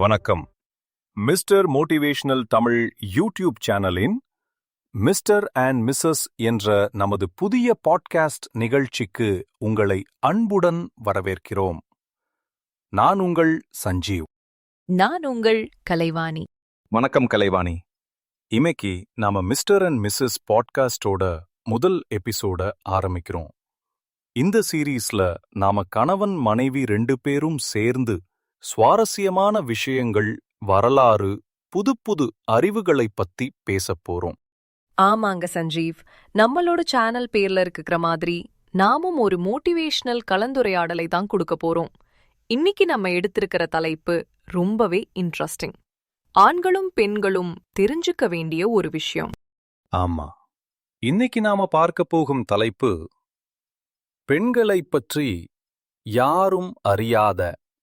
வணக்கம். Mister motivational Tamil YouTube சேனலின் mister and missus என்ற நமது புதிய பாட்காஸ்ட் நிகழ்ச்சிக்கு உங்களை அன்புடன் வரவேற்கிறோம். நான் உங்கள் சஞ்சீவ். நான் உங்கள் கலைவாணி. வணக்கம் கலைவாணி. இமைக்கு நாம மிஸ்டர் அண்ட் மிஸ்ஸஸ் பாட்காஸ்டோட முதல் எபிசோட ஆரம்பிக்கிறோம். இந்த சீரீஸ்ல நாம கணவன் மனைவி ரெண்டு பேரும் சேர்ந்து சுவாரஸ்யமான விஷயங்கள் வரலாறு புது புது அறிவுகளைப் பத்தி பேசப் போறோம். ஆமாங்க சஞ்சீவ். நம்மளோட சேனல் பேர்ல இருக்கிற மாதிரி நாமும் ஒரு மோட்டிவேஷனல் கலந்துரையாடலை தான் கொடுக்க போறோம். இன்னைக்கு நம்ம எடுத்திருக்கிற தலைப்பு ரொம்பவே இன்ட்ரெஸ்டிங். ஆண்களும் பெண்களும் தெரிஞ்சுக்க வேண்டிய ஒரு விஷயம். ஆமா. இன்னைக்கு நாம பார்க்க போகும் தலைப்பு பெண்களைப் பற்றி யாரும் அறியாத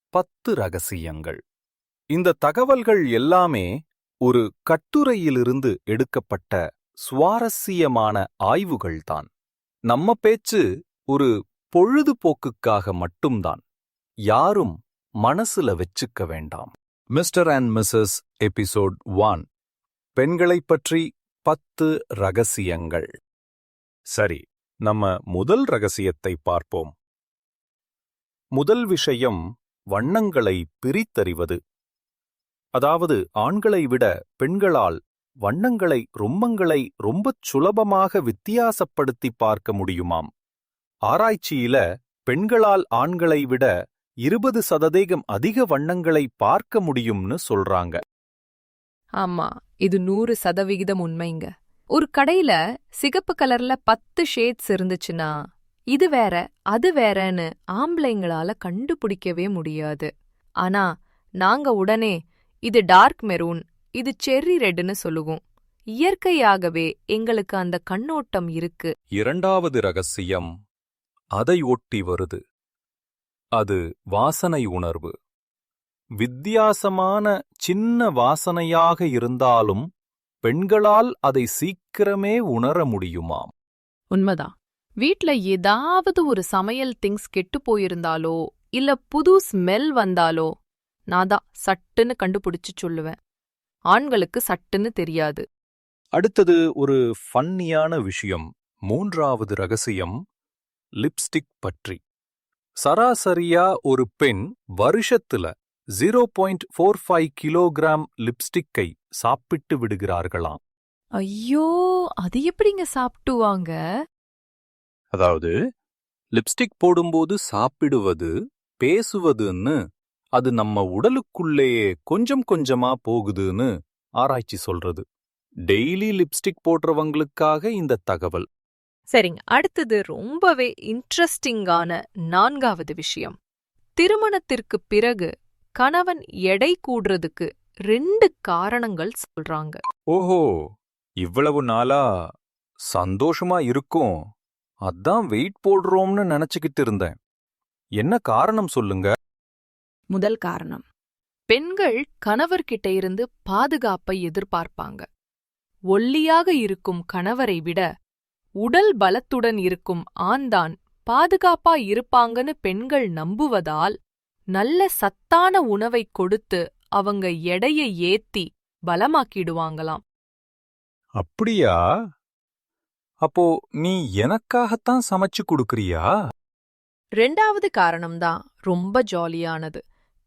பத்து ரகசியங்கள். இந்த தகவல்கள் எல்லாமே ஒரு கட்டுரையிலிருந்து எடுக்கப்பட்ட சுவாரஸ்யமான ஆய்வுகள்தான். நம்ம பேச்சு ஒரு பொழுதுபோக்குக்காக மட்டும்தான். யாரும் மனசுல வச்சுக்க வேண்டாம். Mister and missus episode one. பெண்களைப் பற்றி பத்து ரகசியங்கள். சரி நம்ம முதல் ரகசியத்தை பார்ப்போம். முதல் விஷயம் வண்ணங்களை பிரித்தறிவது. அதாவது ஆண்களை விட பெண்களால் வண்ணங்களை ரொம்பங்களை ரொம்பச் சுலபமாக வித்தியாசப்படுத்தி பார்க்க முடியுமாம்? ஆராய்ச்சியில பெண்களால் ஆண்களை விட இருபது சததேகம் அதிக வண்ணங்களை பார்க்க முடியும்னு சொல்றாங்க. ஆமா இது நூறு சதவிகிதம் உண்மைங்க. ஒரு கடையில சிகப்பு கலர்ல பத்து ஷேட்ஸ் இருந்துச்சுன்னா இது வேற அது வேறன்னு ஆம்பளைங்களால கண்டுபிடிக்கவே முடியாது. ஆனா நாங்க உடனே இது டார்க் மெரூன் இது செர்ரி ரெட்னு சொல்லுவோம். இயற்கையாகவே எங்களுக்கு அந்த கண்ணோட்டம் இருக்கு. இரண்டாவது ரகசியம் அதை ஒட்டி வருது. அது வாசனை உணர்வு. வித்தியாசமான சின்ன வாசனையாக இருந்தாலும் பெண்களால் அதை சீக்கிரமே உணர முடியுமாம். உண்மைதான். வீட்ல ஏதாவது ஒரு சமையல் திங்ஸ் கெட்டு போயிருந்தாலோ இல்ல புது ஸ்மெல் வந்தாலோ நான் தான் சட்டுன்னு கண்டுபிடிச்சு சொல்லுவேன். ஆண்களுக்கு சட்டுன்னு தெரியாது. அடுத்தது ஒரு ஃபன்னியான விஷயம் மூன்றாவது ரகசியம் லிப்ஸ்டிக் பற்றி. சராசரியா ஒரு பெண் வருஷத்துல zero point four five kilogram லிப்ஸ்டிக்கை சாப்பிட்டு விடுகிறார்களாம். ஐயோ அது எப்படிங்க சாப்பிட்டுவாங்க? அதாவது லிப்ஸ்டிக் போடும்போது சாப்பிடுவது பேசுவதுன்னு அது நம்ம உடலுக்குள்ளேயே கொஞ்சம் கொஞ்சமா போகுதுன்னு ஆராய்ச்சி சொல்றது. டெய்லி லிப்ஸ்டிக் போடுறவங்களுக்காக இந்த தகவல். சரிங்க. அடுத்தது ரொம்பவே இன்ட்ரெஸ்டிங்கான நான்காவது விஷயம். திருமணத்திற்கு பிறகு கணவன் எடை கூடுறதுக்கு ரெண்டு காரணங்கள் சொல்றாங்க. ஓஹோ! இவ்வளவு நாளா சந்தோஷமா இருக்கும். அதான் வெயிட் போடுறோம்னு நினைச்சுக்கிட்டு இருந்தேன். என்ன காரணம் சொல்லுங்க? முதல் காரணம். பெண்கள் கணவர்கிட்ட இருந்து பாதுகாப்பை எதிர்பார்ப்பாங்க. ஒல்லியாக இருக்கும் கணவரை விட உடல் பலத்துடன் இருக்கும் ஆண்தான் பாதுகாப்பா இருப்பாங்கன்னு பெண்கள் நம்புவதால் நல்ல சத்தான உணவைக் கொடுத்து அவங்க எடைய ஏத்தி பலமாக்கிடுவாங்களாம். அப்படியா? அப்போ நீ எனக்காகத்தான் சமைச்சு கொடுக்கறியா? ரெண்டாவது காரணம்தான் ரொம்ப ஜாலியானது.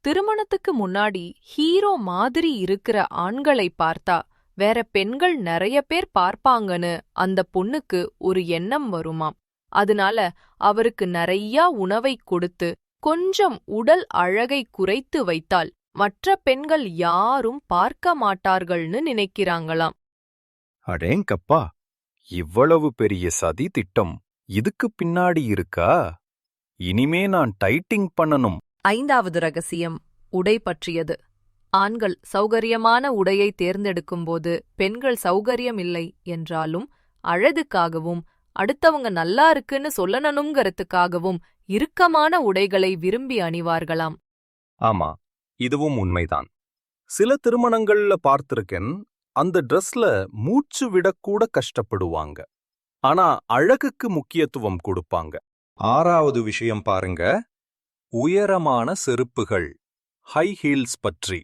திருமணத்துக்கு முன்னாடி ஹீரோ மாதிரி இருக்கிற ஆண்களை பார்த்தா வேற பெண்கள் நிறைய பேர் பார்ப்பாங்கன்னு அந்த பொண்ணுக்கு ஒரு எண்ணம் வருமாம். அதனால அவருக்கு நிறைய உணவை கொடுத்து கொஞ்சம் உடல் அழகை குறைத்து வைத்தால் மற்ற பெண்கள் யாரும் பார்க்க மாட்டார்கள்னு நினைக்கிறாங்களாம். அடேங்கப்பா! இவ்வளவு பெரிய சதி திட்டம் இதுக்கு பின்னாடி இருக்கா? இனிமே நான் டைட்டிங் பண்ணணும். ஐந்தாவது ரகசியம் உடை பற்றியது. ஆண்கள் சௌகரியமான உடையை தேர்ந்தெடுக்கும்போது பெண்கள் சௌகரியம் இல்லை என்றாலும் அழகுக்காகவும் அடுத்தவங்க நல்லா இருக்குன்னு சொல்லணுங்கிறதுக்காகவும் இறுக்கமான உடைகளை விரும்பி அணிவார்களாம். ஆமா இதுவும் உண்மைதான். சில திருமணங்கள்ல பார்த்திருக்கேன் அந்த ட்ரெஸ்ல மூச்சு விடக்கூட கஷ்டப்படுவாங்க. ஆனா அழகுக்கு முக்கியத்துவம் கொடுப்பாங்க. ஆறாவது விஷயம் பாருங்க. உயரமான செருப்புகள் ஹை ஹீல்ஸ் பற்றி.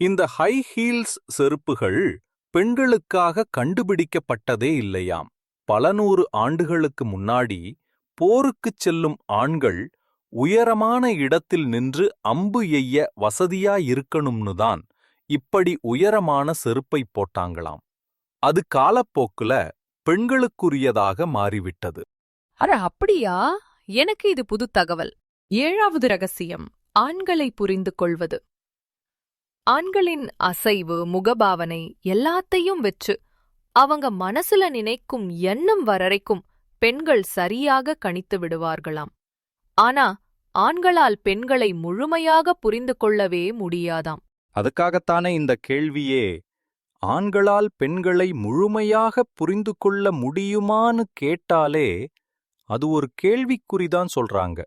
இந்த ஹை ஹீல்ஸ் செருப்புகள் பெண்களுக்காக கண்டுபிடிக்கப்பட்டதே இல்லையாம். பல நூறு ஆண்டுகளுக்கு முன்னாடி போருக்குச் செல்லும் ஆண்கள் உயரமான இடத்தில் நின்று அம்பு எய்ய வசதியா இருக்கணும்னு தான் இப்படி உயரமான செருப்பை போட்டாங்களாம். அது காலப்போக்குல பெண்களுக்குரியதாக மாறிவிட்டது. அட அப்படியா? எனக்கு இது புது தகவல். ஏழாவது ரகசியம் ஆண்களை புரிந்து கொள்வது. ஆண்களின் அசைவு முகபாவனை எல்லாத்தையும் வச்சு அவங்க மனசுல நினைக்கும் எண்ணம் வரறைக்கும் பெண்கள் சரியாக கணித்து விடுவார்களாம். ஆனா ஆண்களால் பெண்களை முழுமையாக புரிந்து கொள்ளவே முடியாதாம். அதுக்காகத்தானே இந்த கேள்வியே ஆண்களால் பெண்களை முழுமையாக புரிந்து கொள்ள முடியுமான்னு கேட்டாலே அது ஒரு கேள்விக்குறிதான் சொல்றாங்க.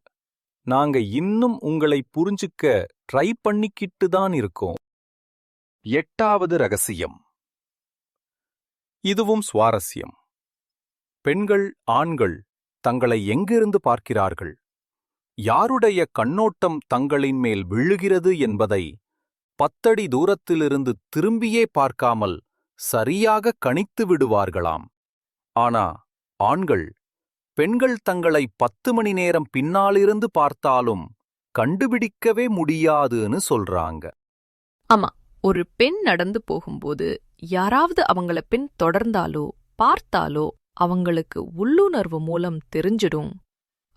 நாங்க இன்னும் உங்களை புரிஞ்சுக்க ட்ரை பண்ணிக்கிட்டு தான் இருக்கோம். எட்டாவது ரகசியம். இதுவும் சுவாரஸ்யம். பெண்கள் ஆண்கள் தங்களை எங்கிருந்து பார்க்கிறார்கள்? யாருடைய கண்ணோட்டம் தங்களின் மேல் விழுகிறது என்பதை பத்தடி தூரத்திலிருந்து திரும்பியே பார்க்காமல் சரியாக கணித்து விடுவார்களாம். ஆனா ஆண்கள் பெண்கள் தங்களை பத்து மணி நேரம் பின்னாலிருந்து பார்த்தாலும் கண்டுபிடிக்கவே முடியாதுன்னு சொல்றாங்க. ஆமா ஒரு பெண் நடந்து போகும்போது யாராவது அவங்கள பின் தொடர்ந்தாலோ பார்த்தாலோ அவங்களுக்கு உள்ளுணர்வு மூலம் தெரிஞ்சிடும்.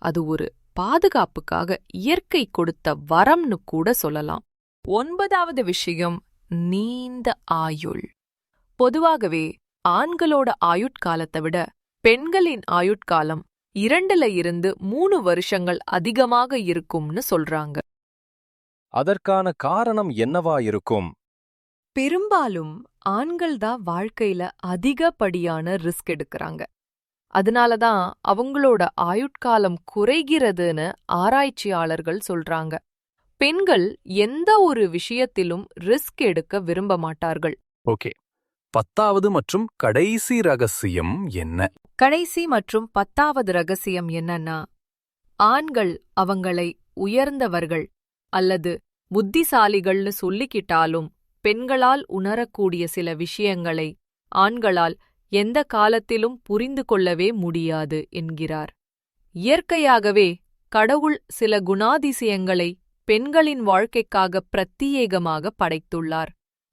அது ஒரு பாதுகாப்புக்காக இயற்கை கொடுத்த வரம்னு கூட சொல்லலாம். ஒன்பதாவது விஷயம் நீண்ட ஆயுள். பொதுவாகவே ஆண்களோட ஆயுட்காலத்தை விட பெண்களின் ஆயுட்காலம் இரண்டுல இருந்து மூணு வருஷங்கள் அதிகமாக இருக்கும்னு சொல்றாங்க. அதற்கான காரணம் என்னவா இருக்கும்? பெரும்பாலும் ஆண்கள் தான் வாழ்க்கையில அதிகப்படியான ரிஸ்க் எடுக்கறாங்க. அதனால தான் அவங்களோட ஆயுட்காலம் குறைகிறதுன்னு ஆராய்ச்சியாளர்கள் சொல்றாங்க. பெண்கள் எந்த ஒரு விஷயத்திலும் ரிஸ்க் எடுக்க விரும்ப மாட்டார்கள். ஓகே. பத்தாவது மற்றும் கடைசி ரகசியம் என்ன? கடைசி மற்றும் பத்தாவது ரகசியம் என்னன்னா ஆண்கள் அவங்களை உயர்ந்தவர்கள் அல்லது புத்திசாலிகள்னு சொல்லிக்கிட்டாலும் பெண்களால் உணரக்கூடிய சில விஷயங்களை ஆண்களால் எந்த காலத்திலும் புரிந்து கொள்ளவே முடியாது என்கிறார். இயற்கையாகவே கடவுள் சில குணாதிசயங்களை பெண்களின் வாழ்க்கைக்காக பிரத்தியேகமாக படைத்துள்ளார்.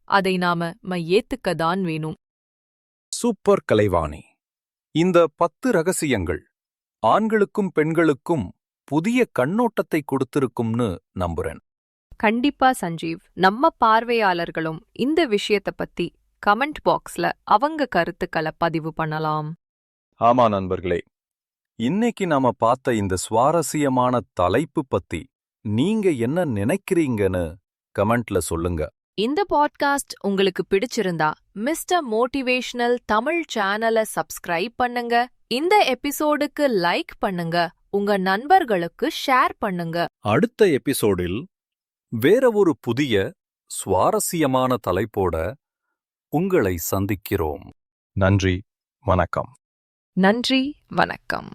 அதை நாம ம ஏத்துக்கதான் வேணும். சூப்பர் கலைவாணி. இந்த பத்து ரகசியங்கள் ஆண்களுக்கும் பெண்களுக்கும் புதிய கண்ணோட்டத்தை கொடுத்திருக்கும்னு நம்புறேன். கண்டிப்பா சஞ்சீவ். நம்ம பார்வையாளர்களும் இந்த விஷயத்த பத்தி கமெண்ட் பாக்ஸ்ல அவங்க கருத்துக்களை பதிவு பண்ணலாம். ஆமா நண்பர்களே. இன்னைக்கு நாம பார்த்த இந்த சுவாரஸ்யமான தலைப்பு பத்தி நீங்க என்ன நினைக்கிறீங்கன்னு கமெண்ட்ல சொல்லுங்க. இந்த பாட்காஸ்ட் உங்களுக்கு பிடிச்சிருந்தா மிஸ்டர் மோட்டிவேஷனல் தமிழ் சேனலை சப்ஸ்கிரைப் பண்ணுங்க. இந்த எபிசோடுக்கு லைக் பண்ணுங்க. உங்க நண்பர்களுக்கு ஷேர் பண்ணுங்க. அடுத்த எபிசோடில் வேற ஒரு புதிய சுவாரஸ்யமான தலைப்போட உங்களை சந்திக்கிறோம். நன்றி வணக்கம். நன்றி வணக்கம்.